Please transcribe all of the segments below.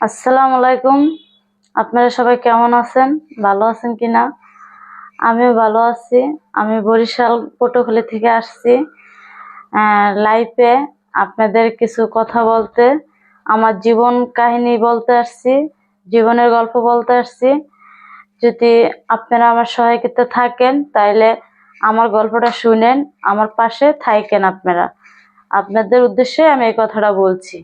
আসসালামু আলাইকুম। আপনারা সবাই কেমন আছেন? ভালো আছেন কি না আমিও ভালো আছি। আমি বরিশাল পটুখালী থেকে আসছি। লাইফে আপনাদের কিছু কথা বলতে, আমার জীবন কাহিনী বলতে আসছি, জীবনের গল্প বলতে আসছি। যদি আপনারা আমার সহায়িকাতে থাকেন, তাইলে আমার গল্পটা শুনেন, আমার পাশে থাকেন আপনারা। আপনাদের উদ্দেশ্যে আমি এই কথাটা বলছি।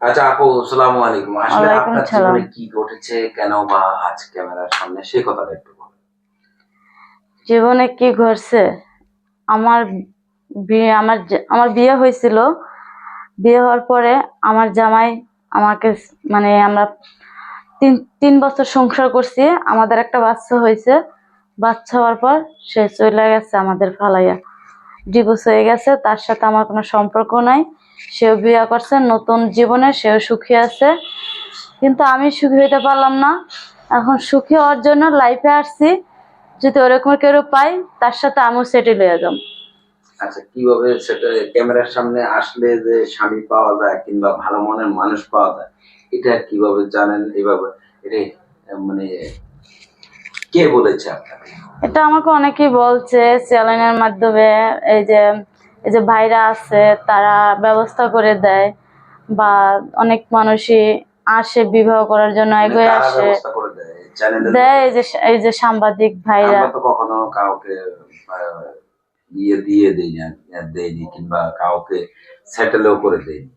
আচ্ছা আপু আসসালামু আলাইকুম আসলে আপনার জীবনে কি ঘটেছে কেন বা আজ ক্যামেরার সামনে সেই কথাটা একটু বলেন। জীবনে কি ঘটছে? আমার বিয়ে আমার আমার বিয়ে হয়েছিল। বিয়ে হওয়ার পরে আমার জামাই আমাকে মানে আমরা তিন তিন বছর সংসার করছি। আমাদের একটা বাচ্চা হয়েছে। বাচ্চা হওয়ার পর সে চলে গেছে আমাদের ফালাইয়া ডিভোর্স হয়ে গেছে তার সাথে আমার কোনো সম্পর্ক নাই। সেও বিয়ে করছে নতুন জীবনে সেও সুখী আছে। কিন্তু আমি সুখী হইতে পারলাম না। এখন সুখী হওয়ার জন্য লাইফে আসছি। যদি ওরকম কেউ পাই তার সাথে আমিও সেটেল হয়ে যাব। আচ্ছা কীভাবে সেটা ক্যামেরার সামনে আসলে যে স্বামী পাওয়া যায় কিংবা ভালো মনের মানুষ পাওয়া যায় এটা কীভাবে জানেন এভাবে এটা মানে কে বলেছে আপনাকে? এটা আমাকে অনেকেই বলছে চ্যানেলের মাধ্যমে এই যে এই যে ভাইরা আছে তারা ব্যবস্থা করে দেয় বা অনেক মানুষই আসে বিবাহ করার জন্য মানে এগিয়ে আসে। দেয় এই যে এই যে সাংবাদিক ভাইরা। তো কখনো কাউকে বিয়ে দিয়ে দেই না দেয়নি কিংবা কাউকে সেটেলও করে দেয়নি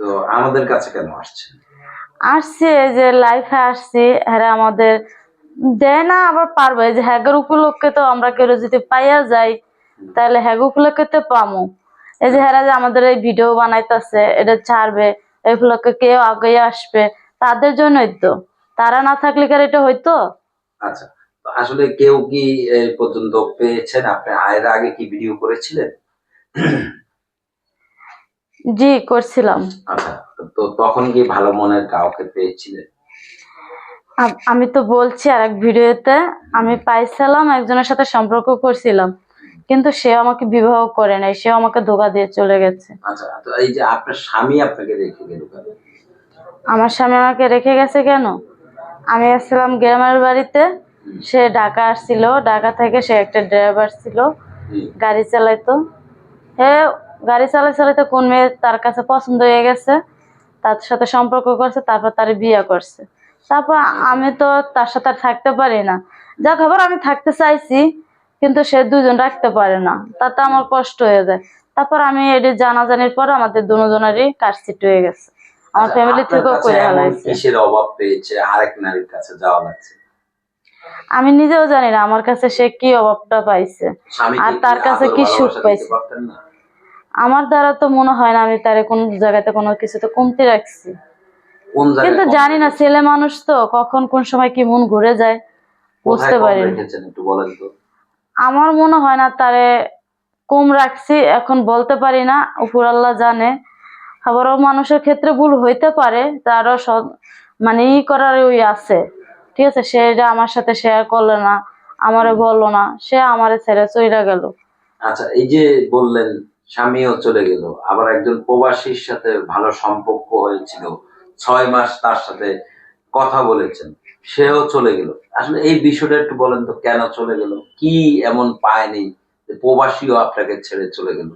তো আমাদের কাছে কেন আসছি এই যে লাইফে আসছি হ্যাঁ আমাদের দেয় না আবার পারবে। এই যে হ্যাগের উপলক্ষে তো আমরা কেউ যদি পাইয়া যাই তাহলে হ্যাগ উপলক্ষে তো পামু। এই যে হ্যাঁ যে আমাদের এই ভিডিও বানাইতেছে এটা ছাড়বে এই উপলক্ষে কেউ আগে আসবে তাদের জন্যই তো। তারা না থাকলে কি এটা হইতো? আচ্ছা আসলে কেউ কি এই পর্যন্ত পেয়েছেন? আপনি এর আগে কি ভিডিও করেছিলেন? জি করছিলাম। আচ্ছা তো তখন কি ভালো মনের কাউকে পেয়েছিলেন? আমি তো বলছি আর এক ভিডিওতে আমি পাইছিলাম একজনের সাথে সম্পর্ক করছিলাম। কিন্তু সে আমাকে বিবাহ করে নাই সে আমাকে ধোকা দিয়ে চলে গেছে। আচ্ছা তো এই যে আপনার স্বামী আপনাকে রেখে গেল আমার স্বামী আমাকে রেখে গেছে কেন? আমি আসছিলাম গ্রামের বাড়িতে সে ঢাকা আসছিল ঢাকা থেকে সে একটা ড্রাইভার ছিল গাড়ি চালাইতো। হে গাড়ি চালাই চালাইতে কোন মেয়ে তার কাছে পছন্দ হয়ে গেছে তার সাথে সম্পর্ক করছে তারপর তার বিয়ে করছে। তারপর আমি তো তার সাথে থাকতে পারি না। যা খবর আমি থাকতে চাইছি কিন্তু সে দুজন রাখতে পারে না। তাতে আমার কষ্ট হয়ে যায়। তারপর আমি এটি জানাজানির পর আমাদের দুজনেরই কাটছিট হয়ে গেছে। আমার আচ্ছা, ফ্যামিলি আপনার থেকেও করে কিসের অভাব পেয়েছে? আরেক নারীর কাছে যাওয়া লাগছে। আমি নিজেও জানি না আমার কাছে সে কি অভাবটা পাইছে। আর তার কাছে কি সুখ পাইছে? আমার দ্বারা তো মনে হয় না আমি তারে কোন জায়গাতে কোনো কিছুতে কমতি রাখছি। কিন্তু জানি না ছেলে মানুষ তো কখন কোন সময় কি মন ঘুরে যায় বুঝতে পারি না। একটু বলেন তো? আমার মনে হয় না তারে কম রাখছি, এখন বলতে পারি না, উপর আল্লাহ জানে। আবারও মানুষের ক্ষেত্রে ভুল হইতে পারে, তারও মানে ই করার ওই আছে। ঠিক আছে, সে এটা আমার সাথে শেয়ার করল না, আমারে বলল না, সে আমারে ছেড়ে চইলা গেল। আচ্ছা এই যে বললেন, স্বামীও চলে গেল, আবার একজন প্রবাসীর সাথে ভালো সম্পর্ক হয়েছিল, ছয় মাস তার সাথে কথা বলেছেন। সেও চলে গেল। আসলে এই বিষয়টা একটু বলেন তো, কেন চলে গেল? কি এমন পায়নি প্রবাসীও আপনাকে ছেড়ে চলে গেল?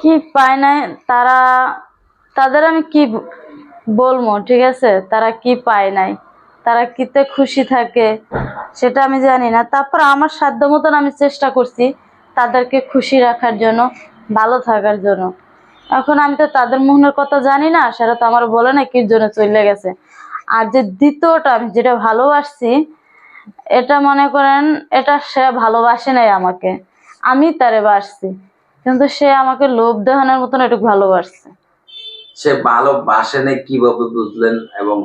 কি পায় নাই, তারা, তাদের আমি কি বলব, ঠিক আছে? তারা কি পায় নাই? তারা কিতে খুশি থাকে, সেটা আমি জানি না। তারপর আমার সাধ্য মতন আমি চেষ্টা করছি তাদেরকে খুশি রাখার জন্য, ভালো থাকার জন্য। এখন আমি তো তাদের মনের কথা জানি না, সেটা তো আমার বলে না কি জন্য চলে গেছে। আর যে দ্বিতীয়টা আমি যেটা ভালোবাসছি এটা মনে করেন এটা সে ভালোবাসে নাই আমাকে। আমি তারে বাসছি কিন্তু সে আমাকে লোভ দেখানোর মতন একটু ভালোবাসছে। সে ভালোবাসে না কীভাবে বুঝলেন? এবং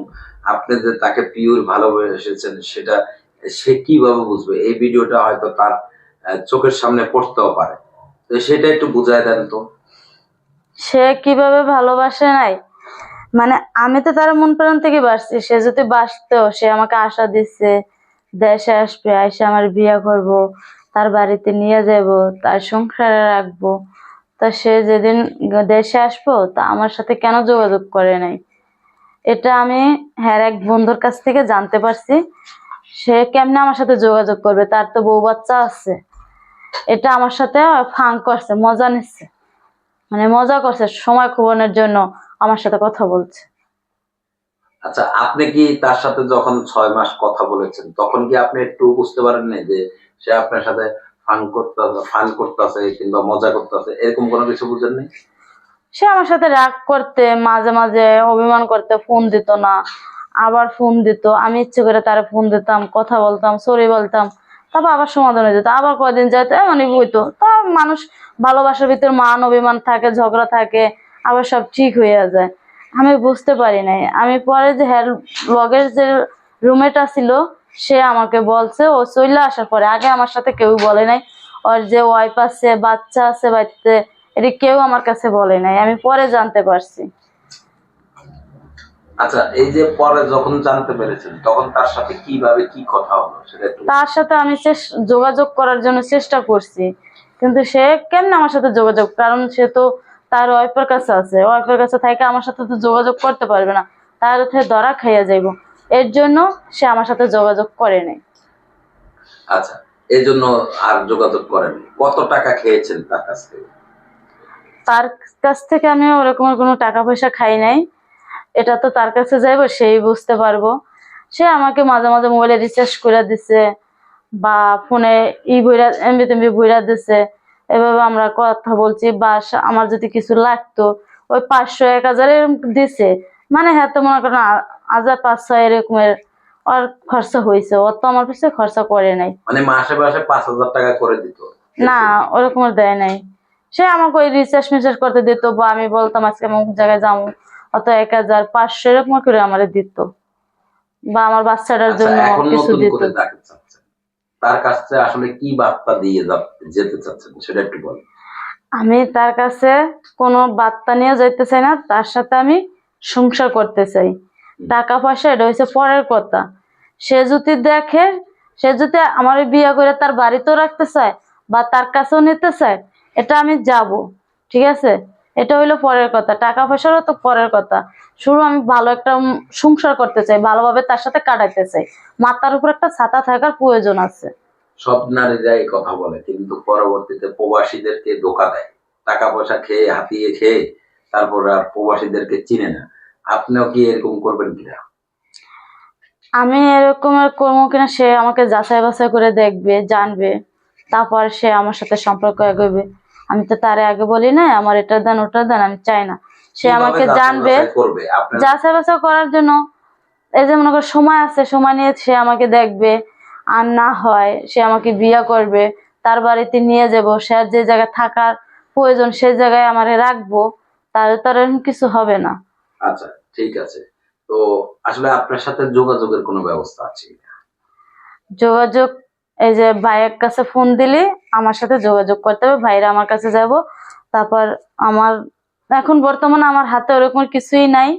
আপনি যে তাকে পিওর ভালোবেসেছেন সেটা সে কীভাবে বুঝবে? এই ভিডিওটা হয়তো তার চোখের সামনে পড়তেও পারে। তো সেটা একটু বুঝায় দেন তো। সে কীভাবে ভালোবাসে নাই? মানে আমি তো তার মন প্রাণ থেকে বাসছি সে যদি বাসতো সে আমাকে আশা দিচ্ছে দেশে আসবে এসে আমার বিয়ে করব, তার বাড়িতে নিয়ে যাব, তার সংসারে রাখব। তা সে যেদিন দেশে আসব, তা আমার সাথে কেন যোগাযোগ করে নাই? এটা আমি হ্যাঁ এক বন্ধুর কাছ থেকে জানতে পারছি। সে কেমনে আমার সাথে যোগাযোগ করবে? তার তো বউ বাচ্চা আছে। এটা আমার সাথে ফাং করছে, মজা নিচ্ছে। মানে মজা করছে সময় খুবনের জন্য। আমার সাথে কথা বলছে। আচ্ছা আপনি কি তার সাথে যখন ছয় মাস কথা বলেছেন তখন কি আপনি একটু বুঝতে পারেন না যে সে আপনার সাথে ফান করতে ফান করতেছে কিংবা মজা করতেছে? এরকম কোনো কিছু বুঝেন নাই সে আমার সাথে রাগ করতে মাঝে মাঝে অভিমান করতে ফোন দিত না। আবার ফোন দিত আমি ইচ্ছে করে তার ফোন দিতাম কথা বলতাম সরি বলতাম তারপর আবার সমাধান হয়ে যেত। আবার কয়দিন যেত এমনই হইতো। তা মানুষ ভালোবাসার ভিতর মান অভিমান থাকে ঝগড়া থাকে আবার সব ঠিক হয়ে যায়। আমি বুঝতে পারি নাই। আমি পরে যে হ্যার লগের যে রুমেটা ছিল সে আমাকে বলছে ও চলে আসার পরে। আগে আমার সাথে কেউ বলে নাই। ওর যে ওয়াইফ আছে বাচ্চা আছে বাড়িতে এটি কেউ আমার কাছে বলে নাই। আমি পরে জানতে পারছি। আচ্ছা এই যে পরে যখন জানতে পেরেছেন তখন তার সাথে কীভাবে কি কথা হলো সেটা তার সাথে আমি চেস- যোগাযোগ করার জন্য চেষ্টা করছি। কিন্তু সে কেমনে আমার সাথে যোগাযোগ? কারণ সে তো তার ওয়াইফের কাছে আছে। ওয়াইফের কাছে থেকে আমার সাথে তো যোগাযোগ করতে পারবে না। তার হচ্ছে ধরা খাইয়া যাইব। এর জন্য সে আমার সাথে যোগাযোগ করে নাই। আচ্ছা এই জন্য আর যোগাযোগ করেন কত টাকা খেয়েছেন তার কাছ থেকে? তার কাছ থেকে আমি ওরকম কোনো টাকা পয়সা খাই নাই। এটা তো তার কাছে যাইব সেই বুঝতে পারব। সে আমাকে মাঝে মাঝে মোবাইলে রিচার্জ করে দিছে বা ফোনে ই বইরা এমবি তেমবি বইরা দিছে। এভাবে আমরা কথা বলছি বা আমার যদি কিছু লাগতো ওই পাঁচশো এক হাজার এরকম দিছে। মানে হ্যাঁ তো মনে করেন হাজার পাঁচশো এরকমের ওর খরচা হয়েছে ও তো আমার পিছনে খরচা করে নাই। মানে মাসে মাসে পাঁচ হাজার টাকা করে দিত। না ওরকম দেয় নাই। সে আমাকে ওই রিসার্চ মিসার্চ করতে দিত বা আমি বলতাম আজকে অমুক জায়গায় যাব অত এক হাজার পাঁচশো এরকম করে আমার দিত। বা আমার বাচ্চাটার আচ্ছা, জন্য কিছু দিত। তার কাছে আসলে কি বার্তা দিয়ে যেতে চাচ্ছেন সেটা একটু বলেন। আমি তার কাছে কোনো বার্তা নিয়ে যাইতে চাই না তার সাথে আমি সংসার করতে চাই। টাকা পয়সা এটা হচ্ছে পরের কথা। সে যদি দেখে সে যদি আমার বিয়ে করে তার বাড়িতেও রাখতে চায় বা তার কাছেও নিতে চায় এটা আমি যাব। ঠিক আছে? এটা হইল পরের কথা। টাকা পয়সারও তো পরের কথা। শুরু আমি ভালো একটা সংসার করতে চাই ভালোভাবে তার সাথে কাটাইতে চাই। মাথার উপর একটা ছাতা থাকার প্রয়োজন আছে। সব নারীরা এই কথা বলে কিন্তু পরবর্তীতে প্রবাসীদেরকে ধোকা দেয়। টাকা পয়সা খেয়ে হাতিয়ে খেয়ে তারপর আর প্রবাসীদেরকে চিনে না। আপনিও কি এরকম করবেন কিনা? আমি এরকমের করব কিনা সে আমাকে যাচাই বাছাই করে দেখবে জানবে। তারপর সে আমার সাথে সম্পর্ক এগোবে। আমি তো তারে আগে বলি না আমার এটা দেন ওটা দেন আমি চাই না। সে আমাকে জানবে যাচাই বাছাই করার জন্য এই যে মনে করো সময় আছে সময় নিয়ে সে আমাকে দেখবে আর না হয় সে আমাকে বিয়ে করবে তার বাড়িতে নিয়ে যাব সে যে জায়গায় থাকার প্রয়োজন সেই জায়গায় আমারে রাখব তাহলে তার কিছু হবে না। আচ্ছা ঠিক আছে। তো আসলে আপনার সাথে যোগাযোগের কোনো ব্যবস্থা আছে যোগাযোগ এই যে ভাইয়ের কাছে ফোন দিলে, আমার সাথে যোগাযোগ করতে হবে, ভাইরা আমার কাছে যাব। তারপর আমার, এখন বর্তমানে আমার হাতে ওরকম কিছুই নাই।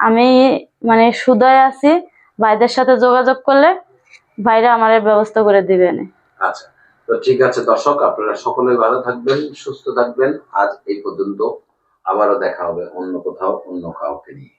আমি মানে সুদয় আছি, ভাইদের সাথে যোগাযোগ করলে ভাইরা আমার ব্যবস্থা করে দিবেন আচ্ছা তো ঠিক আছে দর্শক, আপনারা সকলে ভালো থাকবেন, সুস্থ থাকবেন। আজ এই পর্যন্ত আবারও দেখা হবে অন্য কোথাও, অন্য কাউকে নিয়ে।